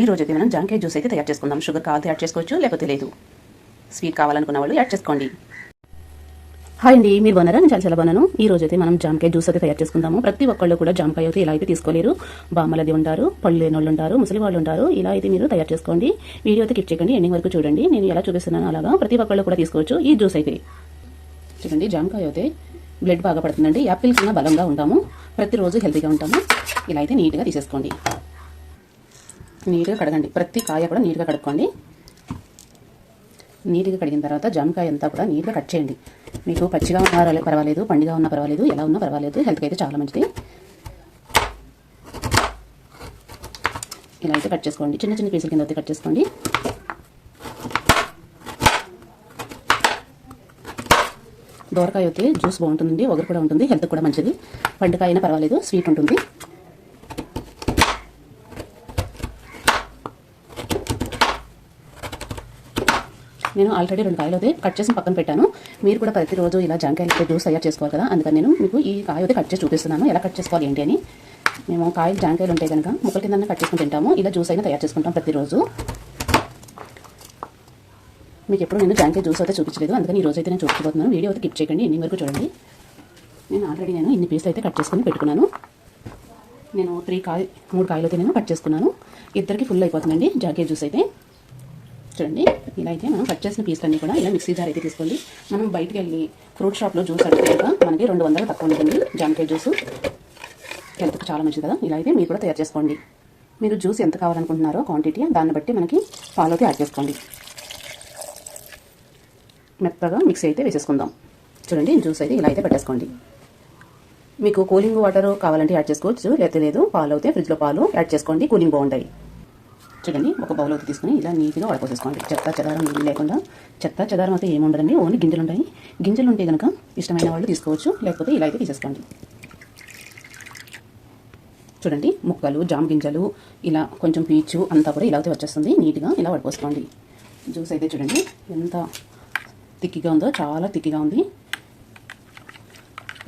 ఈ రోజు అయితే మనం జాంకాయ జ్యూస్ అయితే తయారు చేసుకుందాం. షుగర్ కావాలి యాడ్ చేసుకోవచ్చు లేకపోతే లేదు. స్వీట్ కావాలనుకున్న వాళ్ళు యాడ్ చేసుకోండి. హాయ్ అండి మీరు బాగున్నారా? నేను చాలా చాలా బాగున్నాను. ఈ రోజు అయితే మనం జామకాయ జ్యూస్ అయితే తయారు చేసుకుందాము. ప్రతి ఒక్కళ్ళు కూడా జామకాయ అయితే ఇలా అయితే తీసుకోలేరు బామ్మలది ఉంటారు పళ్ళు లేని వాళ్ళు ఉంటారు ముసలి వాళ్ళు ఉంటారు ఇలా అయితే మీరు తయారు చేసుకోండి. వీడియో అయితే కిప్ చేయకండి ఎండింగ్ వరకు చూడండి. నేను ఎలా చూపిస్తున్నాను అలాగా ప్రతి ఒక్కళ్ళు కూడా తీసుకోవచ్చు. ఈ జ్యూస్ అయితే చూడండి జామకాయ అయితే బ్లడ్ బాగా పడుతుందండి. యాపిల్ కన్నా బలంగా ఉంటాము. ప్రతిరోజు హెల్తీగా ఉంటాము. ఇలా అయితే నీట్గా తీసేసుకోండి. నీట్గా కడగండి. ప్రతి కాయ కూడా నీట్గా కడుక్కోండి. నీట్గా కడిగిన తర్వాత జామకాయ అంతా కూడా నీట్గా కట్ చేయండి. మీకు పచ్చిగా ఉన్నా పర్వాలేదు పండుగ ఉన్నా పర్వాలేదు ఎలా ఉన్నా పర్వాలేదు హెల్త్కి అయితే చాలా మంచిది. ఇలా అయితే కట్ చేసుకోండి. చిన్న చిన్న పీసుల కింద అయితే కట్ చేసుకోండి. దోరకాయ అయితే జ్యూస్ బాగుంటుంది ఒగరు కూడా ఉంటుంది హెల్త్ కూడా మంచిది. పండుకాయ అయినా పర్వాలేదు స్వీట్ ఉంటుంది. నేను ఆల్రెడీ రెండు కాయలు అయితే కట్ చేసి పక్కన పెట్టాను. మీరు కూడా ప్రతిరోజు ఇలా జాంకాయలు అయితే జ్యూస్ తయారు చేసుకోవాలి కదా. అందుకని నేను మీకు ఈ కాయ అయితే కట్ చేసి చూపిస్తున్నాను. ఎలా కట్ చేసుకోవాలి ఏంటి అని. మేము కాయలు జాంకాయలు ఉంటాయి కనుక ముక్కల కింద కట్ చేసుకుని తింటాము. ఇలా జ్యూస్ అయినా తయారు చేసుకుంటాం ప్రతిరోజు. మీకు ఎప్పుడు నేను జాంకాయ జ్యూస్ అయితే చూపించలేదు. అందుకని ఈ రోజు అయితే నేను చూపించబోతున్నాను. వీడియో అయితే కిప్ చేయకండి. ఎన్ని వరకు చూడండి. నేను ఆల్రెడీ నేను ఇన్ని పీసులు అయితే కట్ చేసుకుని పెట్టుకున్నాను. నేను త్రీ కాయ మూడు కాయలు అయితే నేను కట్ చేసుకున్నాను. ఇద్దరికి ఫుల్ అయిపోతుందండి జాంకాయ జ్యూస్ అయితే. చూడండి ఇలా అయితే మనం కట్ చేసిన పీస్లన్నీ కూడా ఇలా మిక్సీ జార్ అయితే తీసుకోండి. మనం బయటకు వెళ్ళి ఫ్రూట్ షాప్లో జ్యూస్ అడిగితే మనకి రెండు వందలు తక్కువ ఉంటుంది జామకాయ జ్యూస్ హెల్త్కి చాలా మంచిది కదా. ఇలా అయితే మీరు కూడా తయారు చేసుకోండి. మీరు జ్యూస్ ఎంత కావాలనుకుంటున్నారో క్వాంటిటీ దాన్ని బట్టి మనకి పాలు అయితే యాడ్ చేసుకోండి. మెత్తగా మిక్సీ అయితే వేసేసుకుందాం. చూడండి జ్యూస్ అయితే ఇలా అయితే పెట్టేసుకోండి. మీకు కూలింగ్ వాటర్ కావాలంటే యాడ్ చేసుకోవచ్చు లేకపోతే లేదు పాలు అయితే ఫ్రిడ్జ్లో పాలు యాడ్ చేసుకోండి కూలింగ్ బాగుంటాయి. చూడండి ఒక బౌల్ అయితే తీసుకుని ఇలా నీట్గా వడపోసేసుకోండి. చెత్త చెదారం నీళ్ళు లేకుండా చెత్త చెదారం అయితే ఏముండదండి ఓన్లీ గింజలు ఉంటాయి గింజలు ఉంటే కనుక ఇష్టమైన వాళ్ళు తీసుకోవచ్చు లేకపోతే ఇలా అయితే తీసేసుకోండి. చూడండి ముక్కలు జామ గింజలు ఇలా కొంచెం పీచు అంతా కూడా ఇలా అయితే వచ్చేస్తుంది. నీట్గా ఇలా వడిపోసుకోండి. జ్యూస్ అయితే చూడండి ఎంత తిక్కిగా ఉందో చాలా తిక్కిగా ఉంది.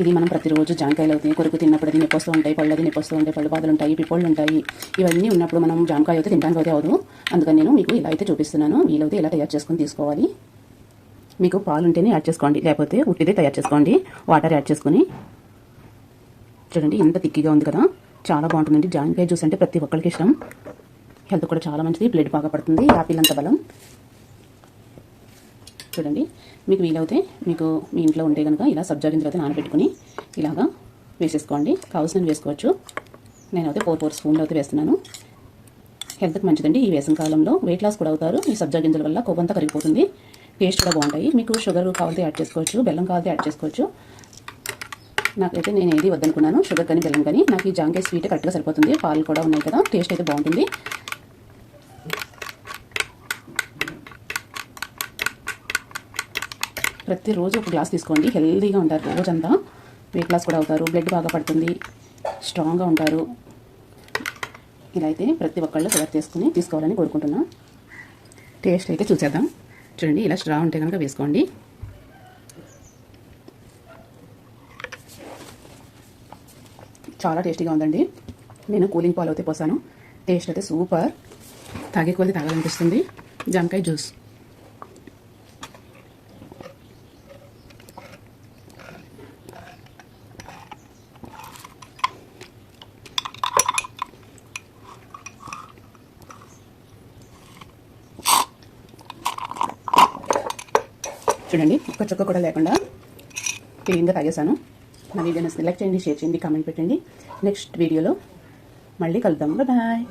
ఇది మనం ప్రతిరోజు జామకాయలు అవుతాయి కొరకు తిన్నప్పుడు అది నొప్పి ఉంటాయి పళ్ళది నొప్పి ఉంటాయి పళ్ళు బాధలు ఉంటాయి పిప్పళ్ళు ఉంటాయి. ఇవన్నీ ఉన్నప్పుడు మనం జామకాయ అయితే తినడానికి అయితే అవదు. అందుకని నేను మీకు ఇలా అయితే చూపిస్తున్నాను. వీలైతే ఇలా తయారు చేసుకొని తీసుకోవాలి. మీకు పాలు ఉంటేనే యాడ్ చేసుకోండి. లేకపోతే ఉట్టిదే తయారు చేసుకోండి. వాటర్ యాడ్ చేసుకొని. చూడండి ఎంత తిక్కిగా ఉంది కదా. చాలా బాగుంటుందండి. జామకాయ జ్యూస్ అంటే ప్రతి ఒక్కరికి ఇష్టం. హెల్త్ కూడా చాలా మంచిది. బ్లడ్ బాగా పడుతుంది. యాపిల్ అంత బలం. చూడండి. మీకు వీలైతే మీకు మీ ఇంట్లో ఉంటే కనుక ఇలా సబ్జా గింజలు అయితే నానబెట్టుకుని ఇలాగా వేసేసుకోండి. కావలసిన వేసుకోవచ్చు. నేనైతే ఫోర్ ఫోర్ స్పూన్లు అయితే వేస్తున్నాను. హెల్త్కి మంచిదండి. ఈ వేసవి కాలంలో వెయిట్ లాస్ కూడా అవుతారు. ఈ సబ్జా గింజల వల్ల కొవ్వంతా కరిగిపోతుంది. టేస్ట్ కూడా బాగుంటాయి. మీకు షుగర్ కావాలంటే యాడ్ చేసుకోవచ్చు. బెల్లం కావాలంటే యాడ్ చేసుకోవచ్చు. నాకైతే నేను ఏది వద్దనుకున్నాను. షుగర్ కానీ బెల్లం కానీ. నాకు ఈ జాంకాయ స్వీట్ కరెక్ట్గా సరిపోతుంది. పాలు కూడా ఉన్నాయి కదా. టేస్ట్ అయితే బాగుంటుంది. ప్రతిరోజు ఒక గ్లాస్ తీసుకోండి. హెల్దీగా ఉంటారు రోజంతా. వెయిట్ లాస్ కూడా అవుతారు. బ్లడ్ బాగా పడుతుంది. స్ట్రాంగ్గా ఉంటారు. ఇలా అయితే ప్రతి ఒక్కళ్ళు సెలెక్ట్ చేసుకుని తీసుకోవాలని కోరుకుంటున్నా. టేస్ట్ అయితే చూసేద్దాం. చూడండి ఇలా స్ట్రా ఉంటే కనుక వేసుకోండి. చాలా టేస్టీగా ఉందండి. నేను కూలింగ్ పాలు అయితే పోసాను. టేస్ట్ అయితే సూపర్. తాగే కొద్ది తాగాలనిపిస్తుంది. జామకాయ జ్యూస్. చూడండి ఒక్క చుక్క కూడా లేకుండా క్లీన్గా తాగేశాను. నా వీడియోని సెలెక్ట్ చేయండి షేర్ చేయండి కామెంట్ పెట్టండి. నెక్స్ట్ వీడియోలో మళ్ళీ కలుద్దాం. బాయ్